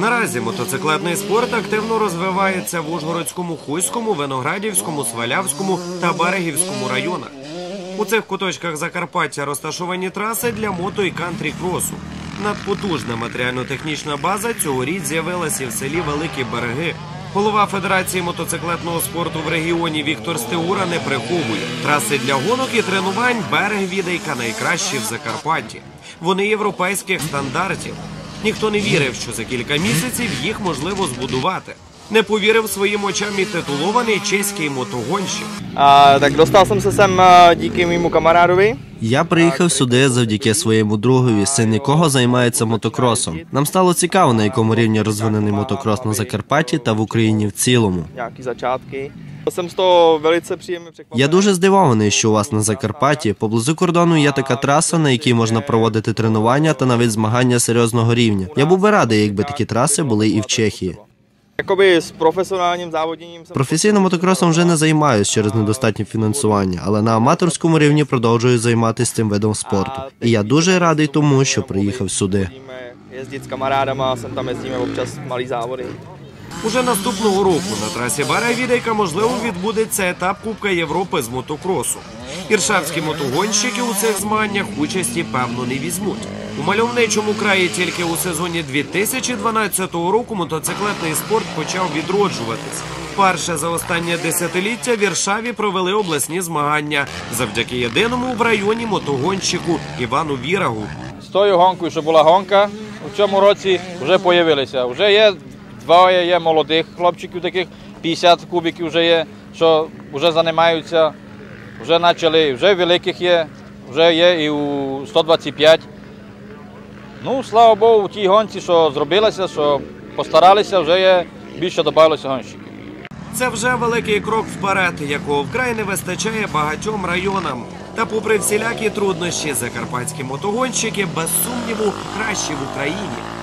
Наразі мотоциклетний спорт активно розвивається в Ужгородському, Хуйському, Виноградівському, Свалявському та Берегівському районах. У цих куточках Закарпаття розташовані траси для мото і кантрі кросу. Надпотужна матеріально-технічна база цьогоріч з'явилася в селі Великі Береги. Голова Федерації мотоциклетного спорту в регіоні Віктор Стеура не приховує. Траси для гонок і тренувань берег відейка найкращі в Закарпатті. Вони європейських стандартів. Ніхто не вірив, що за кілька місяців їх можливо збудувати. Не повірив своїм очам і титулований чеський мотогонщик. A, tak dostal jsem se sem a, díky. Я приїхав сюди завдяки своєму другові, син якого займається мотокросом. Нам стало цікаво, на якому рівні розвинений мотокрос на Закарпатті та в Україні в цілому. Nějaký začátky. Jsem z toho velice příjemně překvapen. Я дуже здивований, що у вас на Закарпатті поблизу кордону є така траса, на якій можна проводити тренування та навіть змагання серйозного рівня. Я був би радий, якби такі траси були і в Чехії. Jakoby s profesionálním závoděním Професійним мотокросом вже не займаюсь через недостатнє фінансування, але на аматорському рівні продовжую займатися цим видом спорту. І я дуже радий тому, що приїхав сюди. jezdit s kamarádama, sem tam jezdíme občas malý závody. Уже наступного року на трасі Берег Відейка можливо відбудеться етап Кубка Європи з мотокросу. Іршавські мотогонщики у цих змаганнях участі певно не візьмуть. У мальовничому краї тільки у сезоні 2012 року мотоциклетний спорт почав відроджуватись. Перше за останнє десятиліття в Іршаві провели обласні змагання завдяки єдиному в районі мотогонщику Івану Вірагу. з тою гонкою, що була гонка, у цьому році вже з'явилися. Вже є двоє є молодих хлопчиків, таких 50 кубиків вже є, що вже займаються, вже почали, вже великих є, вже є і у 125. Ну, слава Богу, у тій гонці, що зробилося, що постаралися, вже є більше додалося гонщиків. Це вже великий крок вперед, якого вкрай не вистачає багатьом районам. Та попри всілякі труднощі, закарпатські мотогонщики без сумніву кращі в Україні.